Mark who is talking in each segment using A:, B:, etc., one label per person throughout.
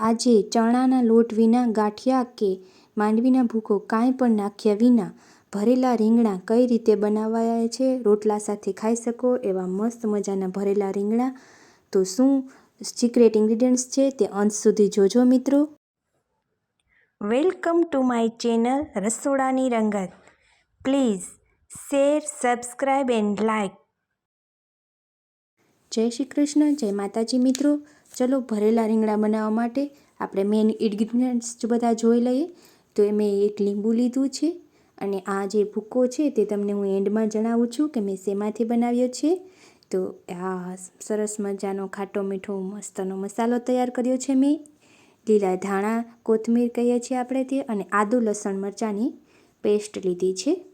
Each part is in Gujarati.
A: આજે ચણાના લોટ વિના ગાંઠિયા કે માંડવીના ભૂકો કાંઈ પણ નાખ્યા વિના ભરેલા રીંગણા કઈ રીતે બનાવાયા છે? રોટલા સાથે ખાઈ શકો એવા મસ્ત મજાના ભરેલા રીંગણા. તો શું સિક્રેટ ઇન્ગ્રીડિયન્ટ્સ છે તે અંત સુધી જોજો મિત્રો. વેલકમ ટુ માય ચેનલ રસોડાની રંગત. Please share subscribe and like જય શ્રી કૃષ્ણ જય માતાજી મિત્રો. ચલો ભરેલા રીંગણા બનાવવા માટે આપણે મેઇન ઇન્ગ્રીડિયન્ટ્સ બધા જોઈ લઈએ. તો એ મેં એક લીંબુ લીધું છે અને આ જે ભૂકો છે તે તમને હું એન્ડમાં જણાવું છું કે મેં શેમાંથી બનાવ્યો છે. તો આ સરસ મજાનો ખાટો મીઠો મસ્તનો મસાલો તૈયાર કર્યો છે મેં. લીલા ધાણા, કોથમીર કહીએ છીએ આપણે તે અને આદુ, લસણ, મરચાંની પેસ્ટ લીધી છે.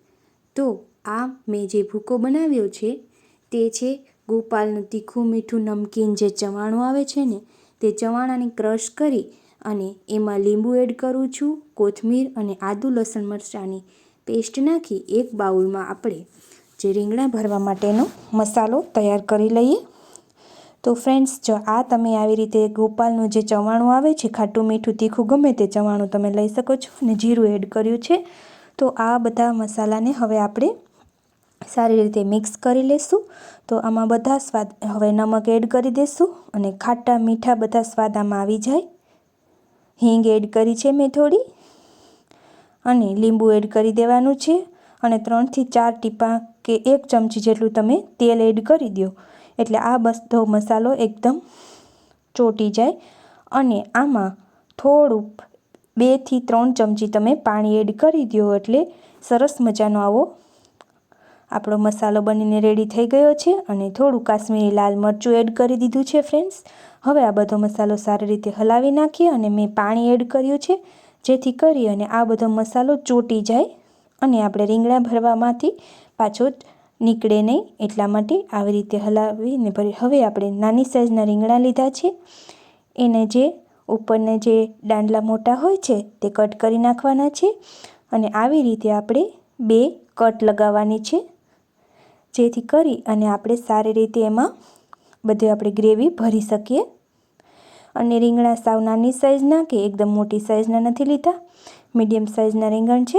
A: તો આ મેં જે ભૂકો બનાવ્યો છે તે છે ગોપાલનું તીખું મીઠું નમકીન જે ચવાણું આવે છે ને, તે ચવાણાને ક્રશ કરી અને એમાં લીંબુ એડ કરું છું, કોથમીર અને આદુ, લસણ મરચાંની પેસ્ટ નાખી એક બાઉલમાં આપણે જે રીંગણા ભરવા માટેનો મસાલો તૈયાર કરી લઈએ. તો ફ્રેન્ડ્સ જો આ તમે આવી રીતે ગોપાલનું જે ચવાણું આવે છે, ખાટું મીઠું તીખું ગમે તે ચવાણું તમે લઈ શકો છો અને જીરું એડ કર્યું છે. તો આ બધા મસાલાને હવે આપણે સારી રીતે મિક્સ કરી લેશું. તો આમાં બધા સ્વાદ હવે નમક એડ કરી દઈશું અને ખાટા મીઠા બધા સ્વાદ આમાં આવી જાય. હિંગ એડ કરી છે મેં થોડી અને લીંબુ એડ કરી દેવાનું છે અને ત્રણથી ચાર ટીપા કે એક ચમચી જેટલું તમે તેલ એડ કરી દો એટલે આ બધો મસાલો એકદમ ચોટી જાય અને આમાં થોડુંક બેથી ત્રણ ચમચી તમે પાણી એડ કરી દો એટલે સરસ મજાનો આવો આપણો મસાલો બનીને રેડી થઈ ગયો છે અને થોડું કાશ્મીરી લાલ મરચું એડ કરી દીધું છે ફ્રેન્ડ્સ હવે આ બધો મસાલો સારી રીતે હલાવી નાખીએ અને મેં પાણી એડ કર્યું છે, જેથી કરી અને આ બધો મસાલો ચોટી જાય અને આપણે રીંગણા ભરવામાંથી પાછો નીકળે નહીં. એટલા માટે આવી રીતે હલાવીને ભરી હવે આપણે નાની સાઇઝના રીંગણા લીધા છે. એને જે ઉપરના જે દાંડલા મોટા હોય છે, તે કટ કરી નાખવાના છે અને આવી રીતે આપણે બે કટ લગાવવાની છે. જેથી કરી અને આપણે સારી રીતે એમાં બધું આપણે ગ્રેવી ભરી શકીએ. અને રીંગણા સાવ નાની સાઇઝના કે એકદમ મોટી સાઇઝના નથી લીધા. મીડિયમ સાઇઝના રીંગણ છે.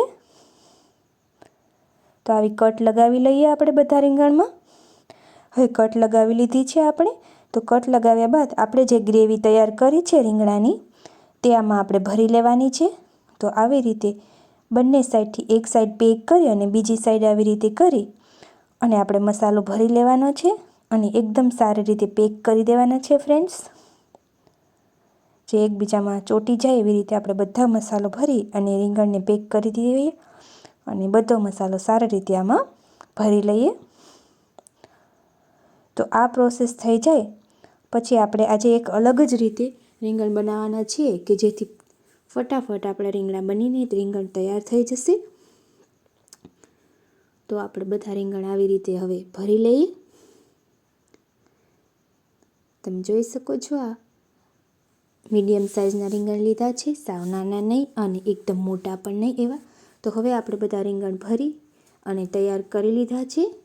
A: તો આવી કટ લગાવી લઈએ આપણે બધા રીંગણમાં. હવે કટ લગાવી લીધી છે આપણે. તો કટ લગાવ્યા બાદ આપણે જે ગ્રેવી તૈયાર કરી છે રીંગણાની તે આમાં આપણે ભરી લેવાની છે. તો આવી રીતે બંને સાઈડથી એક સાઈડ પેક કરી અને બીજી સાઈડ આવી રીતે કરી અને આપણે મસાલો ભરી લેવાનો છે અને એકદમ સારી રીતે પેક કરી દેવાના છે ફ્રેન્ડ્સ જે એકબીજામાં ચોટી જાય એવી રીતે આપણે બધા મસાલો ભરી અને રીંગણને પેક કરી દઈએ અને બધો મસાલો સારી રીતે આમાં ભરી લઈએ. તો આ પ્રોસેસ થઈ જાય. પછી આપણે આજે એક અલગ જ રીતે રીંગણ બનાવવાના છીએ કે જેથી ફટાફટ આપણા રીંગણા બનીને રીંગણ તૈયાર થઈ જશે. તો આપણે બધા રીંગણ આવી રીતે હવે ભરી લઈએ. તમે જોઈ શકો છો આ મીડિયમ સાઇઝના રીંગણ લીધા છે. સાવ નાના નહીં અને એકદમ મોટા પણ નહીં એવા. તો હવે આપણે બધા રીંગણ ભરી અને તૈયાર કરી લીધા છે.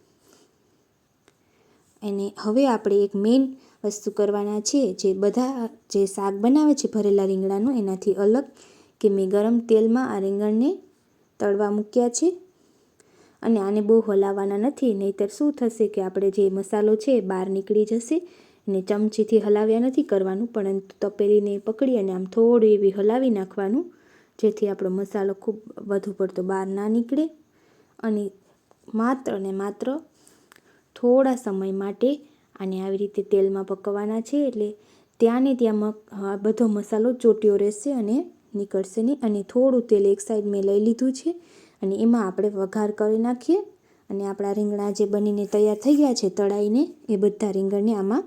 A: અને હવે આપણે એક મેઇન વસ્તુ કરવાના છે જે બધા જે શાક બનાવે છે ભરેલા રીંગણાનું એનાથી અલગ કે મેં ગરમ તેલમાં આ રીંગણને તળવા મૂક્યા છે. અને આને બહુ હલાવવાના નથી, નહીંતર શું થશે કે આપણે જે મસાલો છે બહાર નીકળી જશે ને ચમચીથી હલાવ્યા નથી કરવાનું, પરંતુ તપેલીને પકડી અને આમ થોડું એવી હલાવી નાખવાનું, જેથી આપણો મસાલો ખૂબ વધુ પડતો બહાર ના નીકળે. અને માત્ર ને માત્ર થોડા સમય માટે આને આવી રીતે તેલમાં પકવવાના છે, એટલે ત્યાં ને ત્યાં બધો મસાલો ચોટ્યો રહેશે અને નીકળશે નહીં. અને થોડું તેલ એક સાઈડ મેં લઈ લીધું છે અને એમાં આપણે વઘાર કરી નાખીએ અને આપણા રીંગણા જે બનીને તૈયાર થઈ ગયા છે તળાઈને, એ બધા રીંગણને આમાં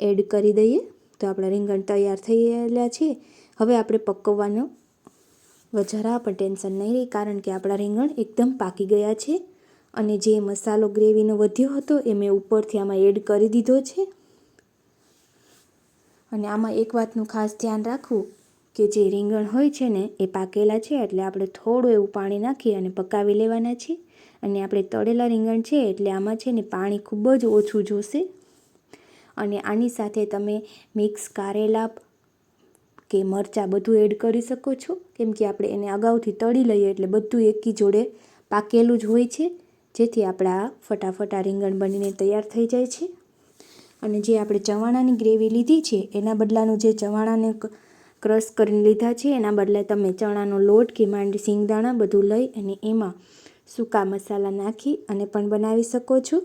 A: એડ કરી દઈએ. તો આપણા રીંગણ તૈયાર થઈ ગયેલા છે. હવે આપણે પકવવાનો જરા પણ ટેન્શન નહીં રહે, કારણ કે આપણા રીંગણ એકદમ પાકી ગયા છે અને જે મસાલો ગ્રેવીનો વધ્યો હતો એ મેં ઉપરથી આમાં એડ કરી દીધો છે. અને આમાં એક વાતનું ખાસ ધ્યાન રાખવું કે જે રીંગણ હોય છે ને, એ પાકેલા છે એટલે આપણે થોડું એવું પાણી નાખી અને પકાવી લેવાના છે અને આપણે તળેલા રીંગણ છે એટલે આમાં છે ને પાણી ખૂબ જ ઓછું જોશે. અને આની સાથે તમે મિક્સ કારેલા કે મરચાં બધું એડ કરી શકો છો. કેમ કે આપણે એને અગાઉથી તળી લઈએ એટલે બધું એકી જોડે પાકેલું જ હોય છે. જેથી આપણા ફટાફટ આ રીંગણ બનીને તૈયાર થઈ જાય છે. અને જે આપણે ચવાણાની ગ્રેવી લીધી છે, એના બદલાનું જે ચવાણાને ક્રશ કરીને લીધા છે. એના બદલે તમે ચણાનો લોટ કે માંડી સિંગદાણા બધું લઈ અને એમાં સૂકા મસાલા નાખી અને પણ બનાવી શકો છો.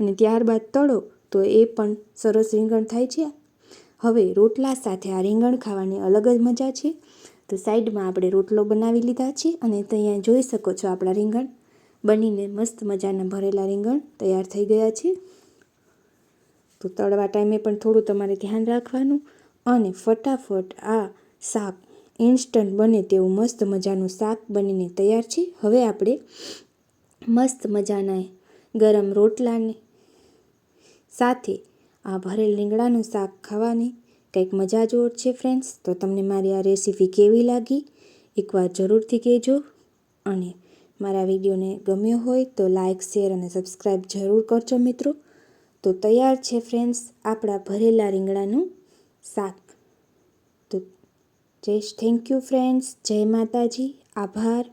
A: અને ત્યારબાદ તળો તો એ પણ સરસ રીંગણ થાય છે. હવે રોટલા સાથે આ રીંગણ ખાવાની અલગ જ મજા છે. તો સાઈડમાં આપણે રોટલો બનાવી લીધા છે અને ત્યાં જોઈ શકો છો આપણા રીંગણ. બનીને મસ્ત મજાના ભરેલા રીંગણ તૈયાર થઈ ગયા છે. તો તળવા ટાઈમે પણ થોડું તમારે ધ્યાન રાખવાનું. અને ફટાફટ આ શાક ઇન્સ્ટન્ટ બને તેવું મસ્ત મજાનું શાક બનીને તૈયાર છે. હવે આપણે મસ્ત મજાના ગરમ રોટલાને સાથે આ ભરેલ રીંગણાનું શાક ખાવાની કંઈક મજા જ છે ફ્રેન્ડ્સ તો તમને મારી આ રેસીપી કેવી લાગી? એકવાર જરૂરથી કહેજો. અને મારા વિડીયોને ગમ્યો હોય તો લાઇક શેર અને સબસ્ક્રાઈબ જરૂર કરજો મિત્રો. તો તૈયાર છે ફ્રેન્ડ્સ આપણા ભરેલા રીંગણાનું શાક તો જય થેન્ક યુ ફ્રેન્ડ્સ જય માતાજી. આભાર.